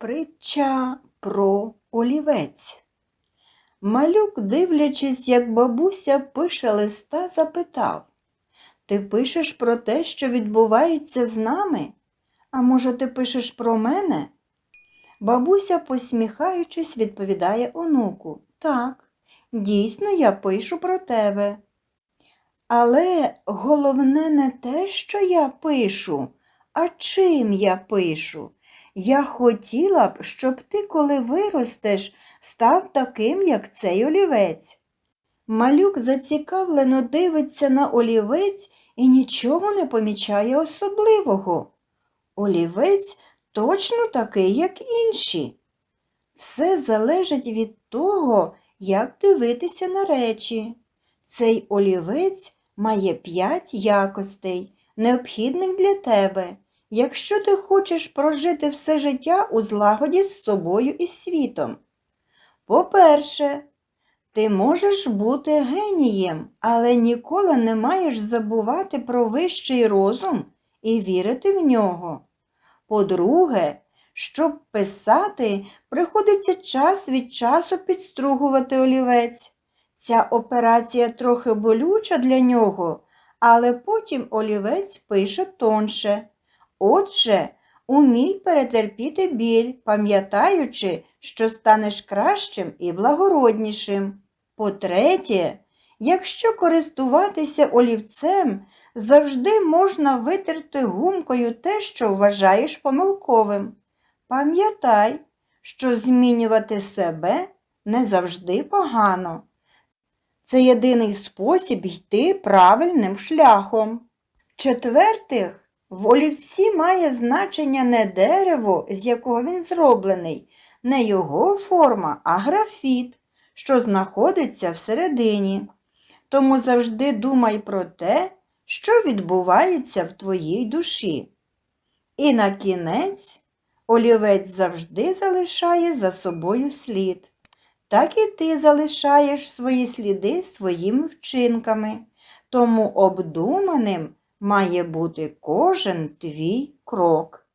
Притча про олівець. Малюк, дивлячись, як бабуся пише листа, запитав Ти пишеш про те, що відбувається з нами? А може, ти пишеш про мене? Бабуся, посміхаючись, відповідає онуку Так, дійсно, я пишу про тебе. Але головне не те, що я пишу, а чим я пишу. Я хотіла б, щоб ти, коли виростеш, став таким, як цей олівець. Малюк зацікавлено дивиться на олівець і нічого не помічає особливого. Олівець точно такий, як інші. Все залежить від того, як дивитися на речі. Цей олівець має п'ять якостей, необхідних для тебе, якщо ти хочеш прожити все життя у злагоді з собою і світом. По-перше, ти можеш бути генієм, але ніколи не маєш забувати про вищий розум і вірити в нього. По-друге, щоб писати, приходиться час від часу підстругувати олівець. Ця операція трохи болюча для нього, але потім олівець пише тонше. Отже, умій перетерпіти біль, пам'ятаючи, що станеш кращим і благороднішим. По-третє, якщо користуватися олівцем, завжди можна витерти гумкою те, що вважаєш помилковим. Пам'ятай, що змінювати себе не завжди погано. Це єдиний спосіб йти правильним шляхом. Четвертих, в олівці має значення не дерево, з якого він зроблений, не його форма, а графіт, що знаходиться всередині. Тому завжди думай про те, що відбувається в твоїй душі. І на кінець олівець завжди залишає за собою слід. Так і ти залишаєш свої сліди своїми вчинками, тому обдуманим має бути кожен твій крок.